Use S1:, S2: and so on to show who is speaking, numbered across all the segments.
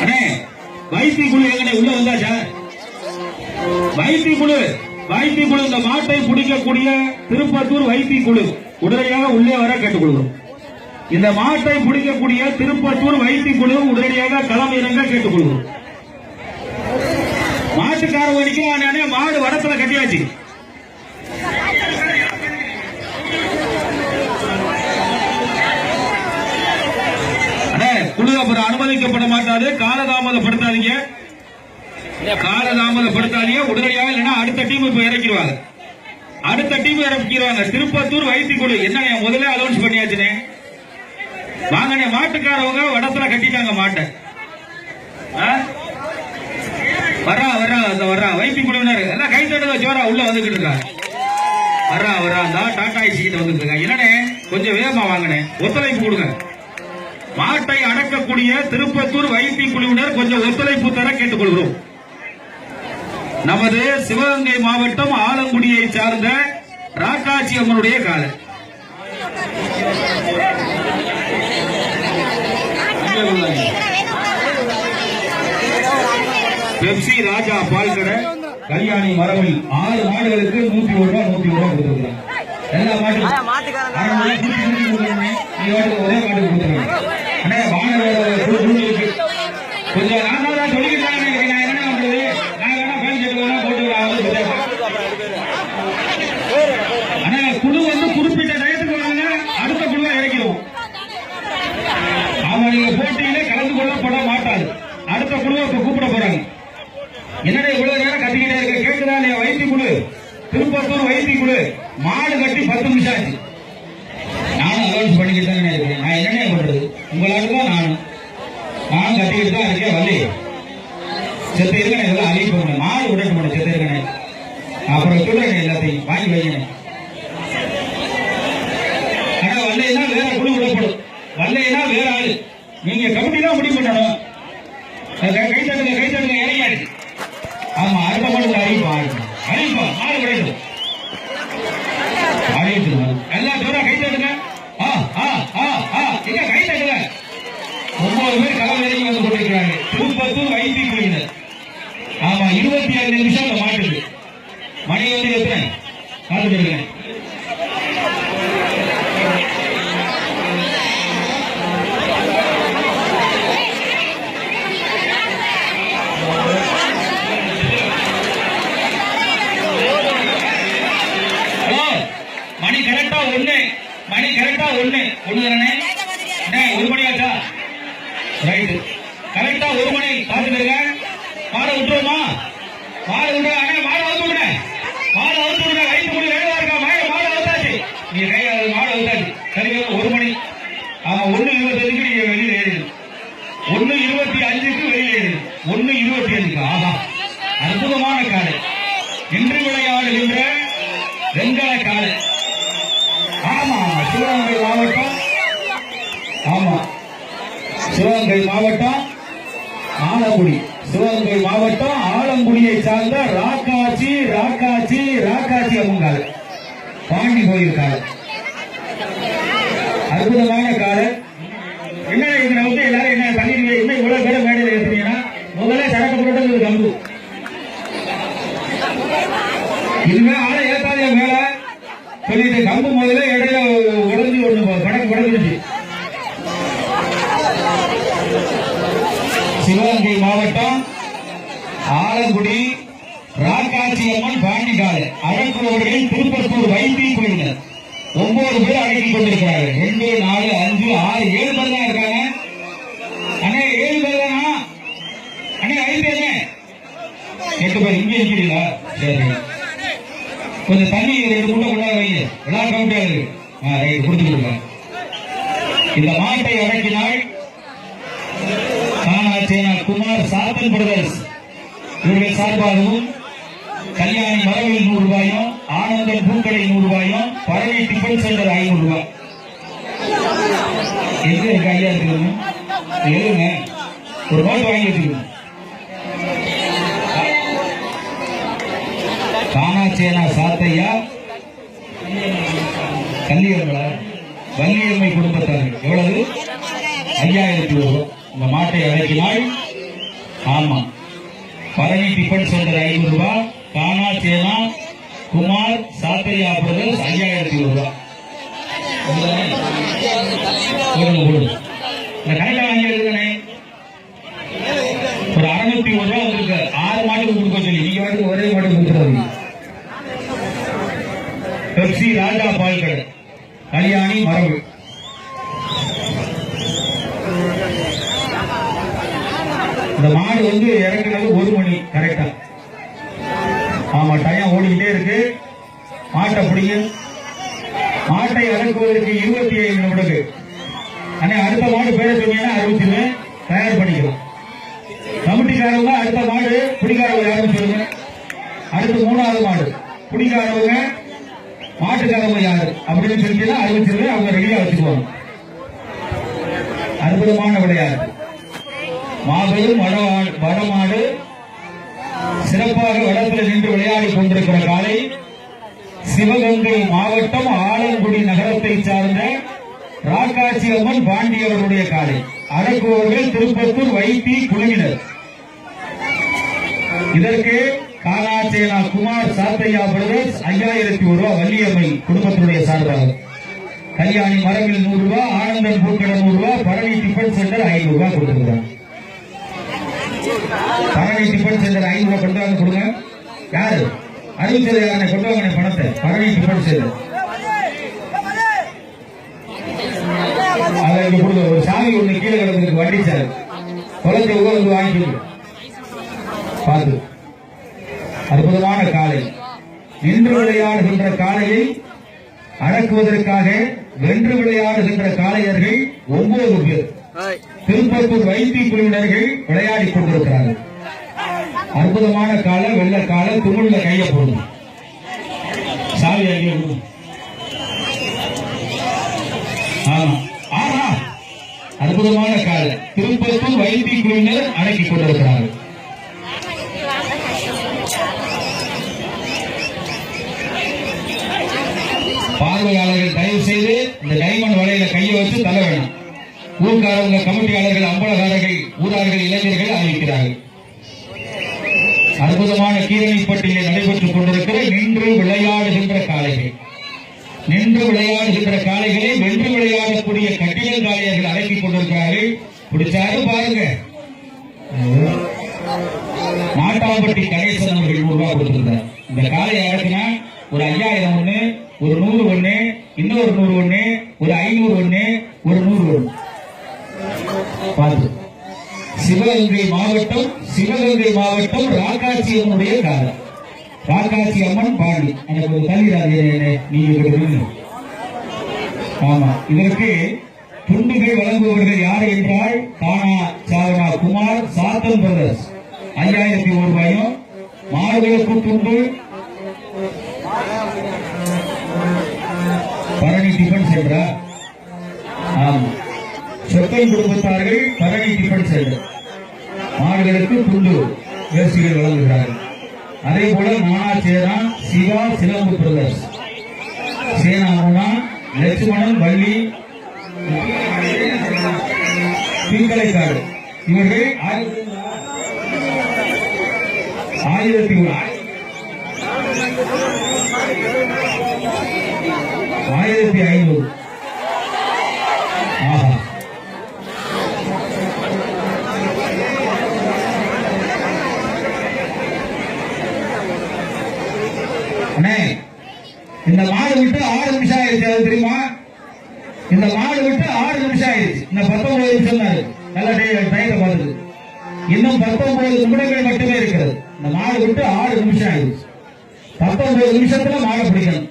S1: அண்ணே வைத்தி குழு எங்கண்ணே உள்ள வந்தாச்சா வைத்தி குழு வைத்தி குழு இந்த மாட்டை பிடிக்கக்கூடிய திருப்பத்தூர் வைத்தி குழு உடனடியாக உள்ளே வர கேட்டுக்கொள்கிறோம். இந்த மாட்டை பிடிக்கக்கூடிய திருப்பத்தூர் வைத்தி குழு உடனடியாக களம் இறங்க கேட்டுக்கொள்கிறோம். மாட்டுக்காரங்க நிக்கிறானே மாடு வடத்துல கட்டியாச்சு அண்ணே குழு அப்புறம் அனுமதிக்கப்பட மாட்டாது. காலதாமதப்படுத்தாதீங்க. காலதாமதப்படுத்தாதீங்க. உடனடியாக இல்லைன்னா அடுத்த டீம் இப்ப இறக்கிடுவாங்க. அடுத்த டீம் இறக்கிடுவாங்க. திருப்பத்தூர் வைத்திக்குழு என்ன முதல்ல அலௌன்ஸ் பண்ணியாச்சுனே. வாங்கண்ணே மாட்டுக்காரவங்க வடத்துல கட்டிட்டாங்க மாட்டை. ஆ? வர்றா வர்றா அந்த வர்றா. வைத்தி குழுவினர் எல்லாம் கை தட்டு ஜோரா உள்ள வந்துகிட்டு இருக்காங்க வர்றா வர்றா. அந்த டாடா ஐசிக்கிட்ட வந்துட்டு இருக்காங்க என்னண்ணே கொஞ்சம் வேகமா வாங்கினேன் ஒத்துழைப்பு கொடுங்க. மாட்டை அடக்கக்கூடிய திருப்பத்தூர் வைத்தி குழுவினர் கொஞ்சம் ஒத்துழைப்பு தர கேட்டுக்கொள்கிறோம். நமது சிவகங்கை மாவட்டம் ஆலங்குடியை சார்ந்த ராக்காட்சி அம்மனுடைய காலை பெப்சி ராஜா பால் கடை கல்யாணி மரபில் ஆறு மாடுகளுக்கு நூத்தி ஒரு ரூபாய் நூத்தி ஒரு ரூபாய் கொடுத்துருக்காங்க எல்லா மாட்டுக்கும். ஒரே மாட்டுக்கு கொடுத்துருங்க. அண்ணே வானரோட குழு கொஞ்சம் நான் தான் சொல்லிக்கிட்டாங்க நான் என்ன பண்றது? நான் வேணா பேன் செட் போட்டு அண்ணா குழு வந்து குறிப்பிட்ட டயத்துக்கு வாங்க. அடுத்த குழுவை இறக்கிடுவோம். அவன் நீங்க போட்டியிலே கலந்து கொள்ளப்பட மாட்டாது. அடுத்த குழுவை இப்ப கூப்பிட போறாங்க. என்னடா இவ்வளவு நேரம் கத்திக்கிட்டே இருக்க? கேக்குதா இல்லையா? வைத்தி குழு திருப்பத்தூர் வைத்தி குழு மாடு கட்டி பத்து நிமிஷம் ஆச்சு. நானும் அலௌன்ஸ் பண்ணிக்கிட்டு தான் நான் என்னென்ன பண்றது? உங்களால நானும் நானும் கத்திக்கிட்டு தான் இருக்கேன் வள்ளி செத்து இருக்கணும் இதெல்லாம் அழிவு போகணும் மாடு விடட்டு பண்ண செத்து இருக்கணும் அப்புறம் சொல்றேன் எல்லாத்தையும். வாங்கி வைக்கணும் ஆனா வல்லைனா வேற குழு விடப்படும் வல்லைனா வேற ஆளு. நீங்க கமிட்டி தான் முடிவு பண்ணணும். அது கை கை தட்டுங்க கை தட்டுங்க இறங்கியாச்சு ஆமா அடுத்த மாடு அறிவிப்பா அறிவிப்பா மாடு விடட்டும் அறிவிச்சிருவாங்க எல்லாம் ஜோரா கை தட்டுங்க ஆ ஆ ஆ ஆ இங்க கை தட்டுங்க ஒன்பது பேர் களம் இறங்கி வந்து கொண்டிருக்கிறாங்க திருப்பத்தூர் வைத்தி குழுவினர் ஆமா இருபத்தி ஏழு நிமிஷம் அந்த மாட்டுக்கு மணி வந்து எத்தனை பார்த்துட்டு இருக்கேன் ஹலோ மணி கரெக்டா ஒண்ணு மணி கரெக்டா ஒண்ணு ஒண்ணு தானே அண்ணே, ஒரு மணி ஆச்சா ரைட்டு கரெக்டா ஒரு மணி பார்த்துட்டு இருக்கேன் மாடை விட்டுருமா மாடை விட்டு அண்ணே மாடை அவுத்து விடுங்க மாடை அவுத்து விடுங்க வயிற்று முடி வேகமா இருக்கா மாடை மாடை அவுத்தாச்சு நீ கை மாடை அவுத்தாச்சு சரிங்க ஒரு மணி ஆமா ஒண்ணு இருபத்தஞ்சுக்கு நீங்க வெளியில ஏறிடு ஒண்ணு இருபத்தி அஞ்சுக்கு வெளியில ஏறிடு ஒண்ணு இருபத்தி அஞ்சுக்கு ஆகா அற்புதமான காலை. இன்று விளையாடுகின்ற வெண்கல காலை ஆமா ஆமா சிவகங்கை மாவட்டம் ஆமா சிவகங்கை மாவட்டம் ஆலங்குடி சிவகங்கை மாவட்டம் ஆலங்குடியை சார்ந்த ராக்காச்சி ராக்காச்சி ராக்காச்சி அம்மங்கால் பாண்டி கோயில் காலை அற்புதமான காலை என்ன இதுல வந்து எல்லாரும் என்ன பண்ணிருக்கீங்க இன்னும் இவ்வளவு பேரை மேடையில் ஏற்றுனீங்கன்னா முதல்ல சரக்கு போட்டது கம்பு இனிமே ஆளை ஏத்தாதே மேல சொல்லிட்டு கம்பு முதல்ல இடையில உடஞ்சி ஒண்ணு படக்கு படக்குச்சு சிவகங்கை மாவட்டம் ஆலங்குடி ராக்காட்சி அம்மன் பாண்டிகாடு அறக்குறவர்கள் திருப்பத்தூர் வைத்தி குழுவினர் ஒன்பது பேர் அடக்கி கொண்டிருக்கிறார்கள் ரெண்டு நாலு அஞ்சு ஆறு ஏழு பேர் தான் இருக்காங்க அண்ணே ஏழு பேர் தானா அண்ணே ஐந்து அண்ணே எட்டு இங்கே சரி கொஞ்சம் தண்ணி ரெண்டு முட்டை கொண்டாந்து வைங்க. விழா கவுண்டா இருக்கு ஆ ரைட் கொடுத்து கொடுங்க. இந்த மாட்டை அடக்கினால் காணாச்சேனா குமார் சாத்தன் பிரதர்ஸ் இவர்கள் சார்பாகவும் கல்யாணி நூறு ரூபாயும் ஆனந்தன் பூக்கடை நூறு ரூபாயும் பழனி டிஃபன் சென்டர் ஐநூறு ரூபாய் எங்க இருக்கு ஐயா இருக்குதுன்னு எழுதுங்க. ஒரு நாள் வாங்கி வச்சுக்கணும் சேனா சாத்தையா? கல்லியம்மளா வள்ளியம்மை குடும்பத்தார்கள். எவ்வளவு? ஐயாயிரத்தி ரூபாய் இந்த மாட்டை அடக்கினால் ஆமா. பழனி டிஃபன் சென்டர் ஐநூறு ரூபாய் கானா சேனா குமார் சாத்தையா பிரதர்ஸ் ஐயாயிரத்தி ஒரு ரூபாய் இந்த கணக்கா வாங்கி எழுதுனே ஒரு அறுநூத்தி ஒரு ரூபா வந்திருக்கு ஆறு மாட்டுக்கு கொடுக்க சொல்லி நீங்க வாட்டுக்கு ஒரே மாட்டுக்கு கொடுத்துறாங்க பெப்சி ராஜா பால் கடை கல்யாணி மரபு இந்த மாடு வந்து இறங்குறது ஒரு மணி கரெக்டா ஆமா டைம் ஓடிக்கிட்டே இருக்கு மாட்டை முடியும் ஆட்டை அடக்குவதற்கு இருபத்தி ஐந்து நிமிடங்கள் அண்ணா அடுத்த மாடு பேர சொன்னீங்கன்னா அறிவிச்சிருவேன் தயார் பண்ணிக்கலாம் கமிட்டிக்காரவங்க அடுத்த மாடு பிடிக்காரவங்க யாருன்னு சொல்லுங்க. அடுத்து மூணாவது மாடு பிடிக்காரவங்க மாட்டுக்காரவங்க யாரு? அப்படின்னு சொல்லிட்டு அறிவிச்சிருவேன் அவங்க ரெடியா வச்சுக்குவாங்க. அற்புதமான விளையாட்டு மாபெரும் வடமாடு சிறப்பாக வடத்தில் நின்று விளையாடி கொண்டிருக்கிற காலை சிவகங்கை மாவட்டம் ஆலங்குடி நகரத்தை சார்ந்த ராக்காட்சி அம்மன் பாண்டியவர்களுடைய காலை. அடக்குவர்கள் திருப்பத்தூர் வைத்தி குழுவினர். இதற்கு காலாச்சேனா குமார் சாத்தையா பிரதர்ஸ் ஐயாயிரத்தி ஒரு ரூபாய் வள்ளியம்மை குடும்பத்தினுடைய சார்பாக. கல்யாணி மரபில் நூறு ரூபாய் ஆனந்தன் பூக்கடை நூறு ரூபாய் பழனி டிஃபன் சென்டர் ஐநூறு ரூபாய் கொடுத்துருக்காங்க பழனி டிஃபன் சென்டர் ஐநூறு ரூபாய் கொண்டு கொடுங்க. யாரு? அறிவிச்சது யாருன்னு கொண்டு வாங்க பணத்தை அதை இங்க கொடுங்க. ஒரு சாமி ஒண்ணு கீழே கிடந்திருக்கு வண்டி சார். குழந்தை வந்து வாங்கிக்கோங்க பார்த்து. அற்புதமான காலை. நின்று விளையாடுகின்ற காளையை அடக்குவதற்காக வென்று விளையாடுகின்ற காளையர்கள் ஒன்பது பேர். திருப்பத்தூர் வைத்தி குழுவினர்கள் விளையாடி கொண்டிருக்கிறார்கள். அற்புதமான காலை வெள்ள காலை துமுள்ள கைய போடுங்க. சாவி அங்கே ஆமா. அற்புதமான காலை. திருப்பத்தூர் வைத்தி குழுவினர் அடக்கி கொண்டிருக்கிறார்கள். பார்வையாளர்கள் தயவு செய்து இந்த டைமண்ட் வலையில கையை வச்சு தள்ள வேணும். ஊர்க்காரவங்க கமிட்டியாளர்கள் அம்பலகாரர்கள் ஊரார்கள் இளைஞர்கள் அறிவிக்கிறார்கள் அற்புதமான கீரணிப்பட்டியில் நடைபெற்றுக் கொண்டிருக்கிற நின்று விளையாடுகின்ற காளைகள் நின்று விளையாடுகின்ற காளைகளை வென்று விளையாடக்கூடிய கட்டிடல் காளையர்கள் அடக்கிக் கொண்டிருக்கிறார்கள் பிடிச்சாரு பாருங்க மாட்டாம்பட்டி கணேசன் அவர்கள் நூறு ரூபாய் கொடுத்திருந்தார் இந்த காளையை அடக்குனா ஒரு ஐயாயிரம் ஒண்ணு ஒரு நூறு ஒண்ணு இன்னொரு நூறு ஒண்ணு ஒரு ஐநூறு ஒண்ணு ஒரு நூறு ஒண்ணு பார்த்து சிவகங்கை மாவட்டம் சிவகங்கை மாவட்டம் ராக்காட்சி அம்மனுடைய காலம் ராக்காட்சி அம்மன் பாண்டி. எனக்கு ஒரு தள்ளிடாது நீங்க ஆமா இதற்கு துண்டுகள் வழங்குபவர்கள் யார் என்றால் தானா சாவனா குமார் சாத்தன் பிரதர்ஸ் ஐயாயிரத்தி ஒரு ரூபாயும் மாடுகளுக்கு துண்டு. பரணி டிஃபன் சென்றார் எத்தனை குடும்பத்தார்கள் பதவி டிஃபன் சென்டர் மாடுகளுக்கு துண்டு வேசிகள் வழங்குகிறார்கள். அதே போல மானா சேனா சிவா சிலம்பு பிரதர்ஸ். சேனா முனா லட்சுமணன் வள்ளி பிங்களைக்காடு இவர்கள் ஆயிரத்தி ஆயிரத்தி ஐநூறு ஆஹா அண்ணே இந்த மாடு விட்டு ஆறு நிமிஷம் ஆயிடுச்சு அது தெரியுமா இந்த மாடு விட்டு ஆறு நிமிஷம் ஆயிடுச்சு இந்த பத்தொன்பது நிமிஷம் தான் இருக்கு. நல்லா டைத்தை பார்த்துது இன்னும் பத்தொன்பது நிமிடங்கள் மட்டுமே இருக்கிறது இந்த மாடு விட்டு ஆறு நிமிஷம் ஆயிடுச்சு. பத்தொன்பது நிமிஷத்துல மாலை பிடிக்கணும்.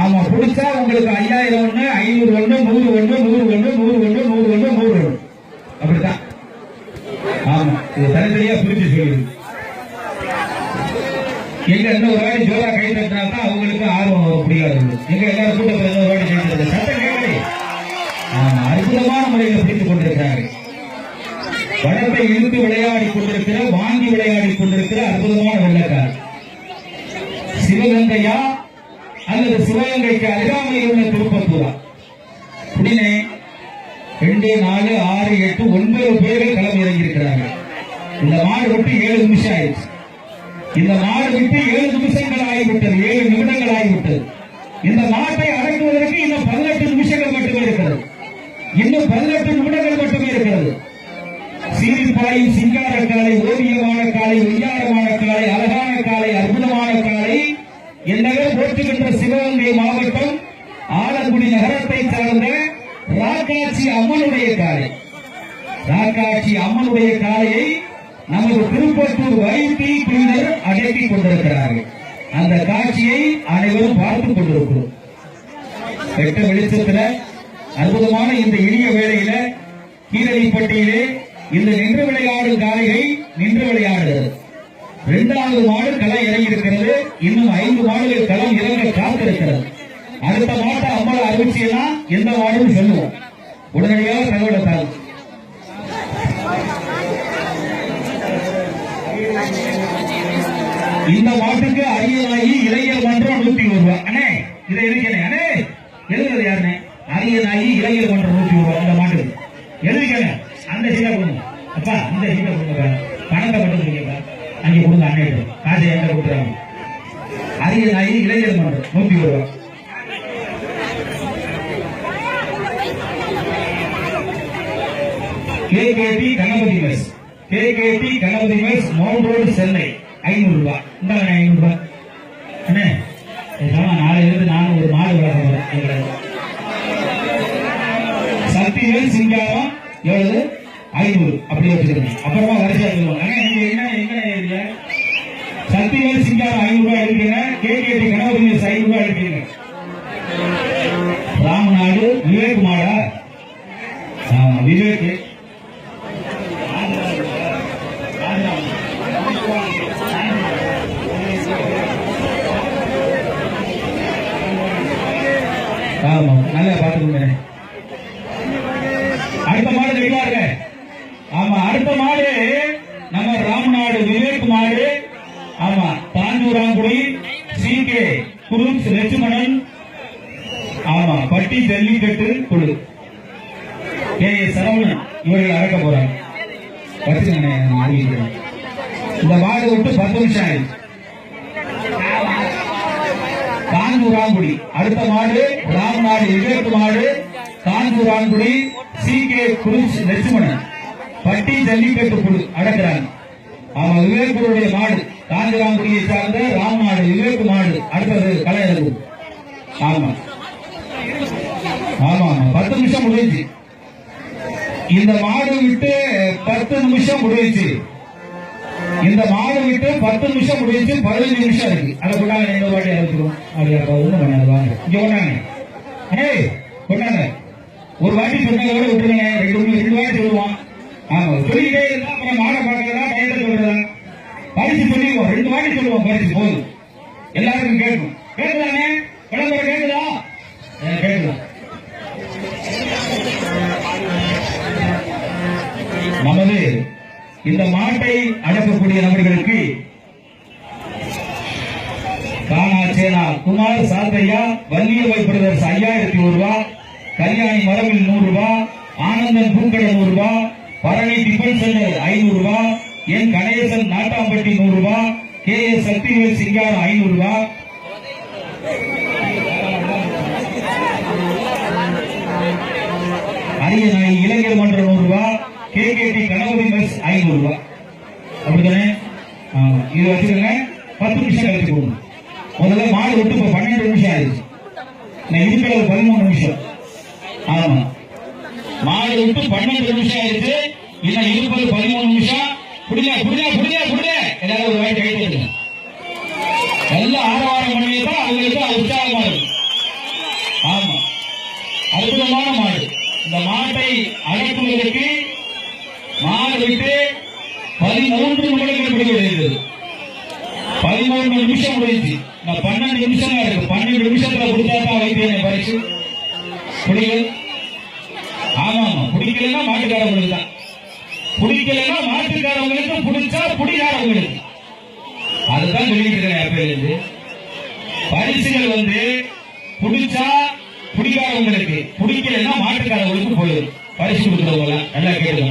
S1: ஆமா பிடிச்சா உங்களுக்கு ஐயாயிரம் ஒண்ணு ஐநூறு ஒண்ணு நூறு ஒண்ணு நூறு ஒண்ணு நூறு ஒண்ணு நூறு ஒண்ணு நூறு ஒண்ணு. அப்படித்தான். ஆமா இது தனித்தனியா பிரிச்சு சொல்லுது எங்க இன்னும் ஒரு வாட்டி ஜோரா கை தட்டினா தான் அவங்களுக்கு ஆர்வம் வரும் பிடிக்காது எங்க எல்லாரும் கூட்டத்தில் ஒரு வாட்டி கை தட்டுறது. சட்டம் கேட்கலை ஆமா அற்புதமான முறையில் வடத்தை இருந்து விளையாடி கொண்டிருக்கிற வாங்கி விளையாடி கொண்டிருக்கிற அற்புதமான வெள்ளக்கார் சிவகங்கையா அல்லது சிவகங்கைக்கு அருகாமையில் உள்ள திருப்பத்தூரா? உடனே ரெண்டு நாலு ஆறு எட்டு ஒன்பது பேர்கள் களம் இறங்கி இந்த மாடு விட்டு ஏழு நிமிஷம் ஆயிடுச்சு. இந்த மாடு விட்டு ஏழு நிமிஷங்கள் ஆகிவிட்டது. ஏழு நிமிடங்கள் ஆகிவிட்டது. இந்த மாட்டை அடக்குவதற்கு இன்னும் பதினெட்டு நிமிஷங்கள் மட்டுமே இருக்கிறது. இன்னும் பதினெட்டு நிமிடங்கள் மட்டுமே இருக்கிறது. சீரிப்பாயும் சிங்கார காலை ஓவியமான காலை ஒய்யாரமான காலை அழகான காலை அற்புதமான காலை. என்னவே போற்றுகின்ற சிவகங்கை மாவட்டம் ஆலங்குடி நகரத்தை சார்ந்த ராக்காட்சி அம்மனுடைய காலை. ராக்காட்சி அம்மனுடைய காலையை நமது திருப்பத்தூர் வைத்தி குழுவினர் அடக்கி கொண்டிருக்கிறார்கள். அந்த காட்சியை அனைவரும் பார்த்துக் கொண்டிருக்கிறோம். வெட்ட வெளிச்சத்தில் அற்புதமான இந்த இனிய வேளையில கீழடிப்பட்டியிலே இந்த நின்று விளையாடும் காளைகள் நின்று விளையாடுகிறது. இரண்டாவது மாடு களம் இறங்கி இருக்கிறது இன்னும் ஐந்து மாடுகள் களம் இறங்க காத்திருக்கிறது. அடுத்த மாட்டை அம்மாவை அறிவிச்சீங்கன்னா எந்த மாடுன்னு சொல்லுவோம். உடனடியாக தகவலை தரும் இந்த மாட்டுக்கு அரியநாயகி இளைஞர் மன்றம் நூத்தி ஒரு ரூபாய் அண்ணே இதை எழுதிக்கணே அண்ணே எழுதுறது யாருண்ணே அரியநாயகி இளைஞர் மன்றம் நூத்தி ஒரு ரூபாய் இந்த மாட்டுக்கு எழுதிக்கணே அந்த கொடுங்க அப்பா இந்த சீட்டை கொடுங்க பணத்தை மட்டும் கொடுங்க அங்கே கொடுங்க காசை எங்க கொடுக்குறாங்க இளைஞர் மன்றம் நூத்தி ஒரு Ganapathi mess Ganapathi mess mount road Chennai ஐநூறு ரூபாய் இந்தாங்க ஐநூறு ரூபாய் அண்ணே நாளையில இருந்து நானும் ஒரு மாடு சக்திவேல் சிங்காரம் எவ்வளவு? ஐநூறு அப்படியே வச்சுக்கிறேன் அப்புறமா வரிசையா சொல்லுவாங்க என்ன எங்க சக்திவேல் சிங்காரம் ஐநூறு ரூபாய் எடுக்கிறீங்க. கேகேடி கணபதி மெஸ் ஐநூறு ரூபாய் எடுக்கிறீங்க. ராமநாடு விவேக் மாடா விவேக் ஆமா நல்லா பாத்துக்கோங்க அடுத்த மாடு ரெடியாருங்க ஆமா அடுத்த மாடு நம்ம ராம்நாடு விவேக் மாடு ஆமா Thanjurangudi C K groups Lakshmanan ஆமா பட்டி ஜல்லிக்கட்டு குழு ஏ சரவணன் இவர்கள் அடக்க போறாங்க. இந்த மாடு விட்டு பத்து நிமிஷம் ஆயிடுச்சு. காஞ்சூராங்குடி அடுத்த மாடு ராம்நாடு விவேக் மாடு Kanjurangudi C K groups Lakshmanan. பட்டி ஜல்லிக்கட்டு குழு அடக்குறாங்க. ஆமா விவேக்குடைய மாடு காஞ்சூராங்குடியை சார்ந்த ராம் மாடு விவேக்கு மாடு அடுத்தது கலையரகு ஆமா. ஆமா ஆமா பத்து நிமிஷம் முடிஞ்சு இந்த மாடு விட்டு பத்து நிமிஷம் முடிஞ்சு இந்த மாடு விட்டு பத்து நிமிஷம் முடிஞ்சு பதினஞ்சு நிமிஷம் இருக்கு. அதை கொண்டாங்க எங்க பாட்டி அழைச்சிருவோம் அப்படியா அப்ப ஒண்ணும் பண்ணாது வாங்க. இங்க கொண்டாங்க ஏய் கொண்டாங்க ஒரு வாட்டி சொன்னாங்க விட விட்டுருங்க. ரெண்டு ரெண்டு வாட்டி சொல்லுவான். ஆமா சொல்லிக்கிட்டே இருந்தா அப்புறம் மாடை பார்க்கறதா டயத்தை சொல்றதா பரிசு சொல்லிடுவோம் ரெண்டு வாட்டி சொல்லுவோம் பரிசு போதும். எல்லாருக்கும் கேட்கும். கேட்குதானே? விளம்பரம் கேட்குதா? ஆ, கேட்குதா? நமது இந்த மாட்டை அடக்கக்கூடிய நபர்களுக்கு கானா சேனா குமார் சாத்தையா வள்ளியவை பிரதர்ஸ் ஐயாயிரத்தி ஒரு ரூபாய் கல்யாணி மரபில் நூறு ரூபாய் ஆனந்தன் பூக்கடை நூறு ரூபாய் பரணி டிஃபன் சென்டர் ஐநூறு ரூபாய் என் கணேசன் நாட்டாம்பட்டி நூறு ரூபாய் கே எஸ் சக்திவேல் சிங்காரம் ஐநூறு ரூபாய் அரியநாய் இளைஞர் மன்றம் நூறு ரூபாய் K K D Ganapathi mess ஐநூறு ரூபாய் அப்படித்தானே இது வச்சுக்கோங்க. பத்து நிமிஷம் கழிச்சு போகணும். முதல்ல மாடு விட்டு இப்ப பன்னெண்டு நிமிஷம் ஆயிடுச்சு. நான் இருக்கிறது பதிமூணு நிமிஷம். ஆமா. மாடு விட்டு பன்னெண்டு நிமிஷம் ஆயிடுச்சு. இன்னும் இருப்பது பதிமூணு நிமிஷம். புடிங்க புடிங்க புடிங்க புடிங்க. ஏதாவது ஒரு வாய்ப்பு கை நல்ல ஆரவார ஆரவாரம் பண்ணி தான் அவங்களுக்கு உற்சாகமா இருக்கும். ஆமா. அற்புதமான மாடு. இந்த மாட்டை அழைப்புவதற்கு மாடு விட்டு பதிமூன்று நிமிடங்கள் முடிவடைந்தது பதிமூன்று நிமிஷம் முடிஞ்சு. நான் பன்னெண்டு நிமிஷம் தான் இருக்கு. பன்னெண்டு நிமிஷத்துல கொடுத்தா தான் வைத்தியனை பரிசு. புரியுது? ஆமா ஆமா பிடிக்கலன்னா மாட்டுக்காரவங்களுக்கு தான். பிடிக்கலன்னா மாட்டுக்காரவங்களுக்கு பிடிச்சா பிடிக்காரவங்களுக்கு அதுதான் சொல்லிட்டு இருக்கேன் எப்பயிலிருந்து. பரிசுகள் வந்து பிடிச்சா பிடிக்காதவங்களுக்கு பிடிக்கலன்னா மாட்டுக்காரவங்களுக்கு போயிடும். பரிசு கொடுக்குறவங்க நல்லா கேட்டுக்கணும்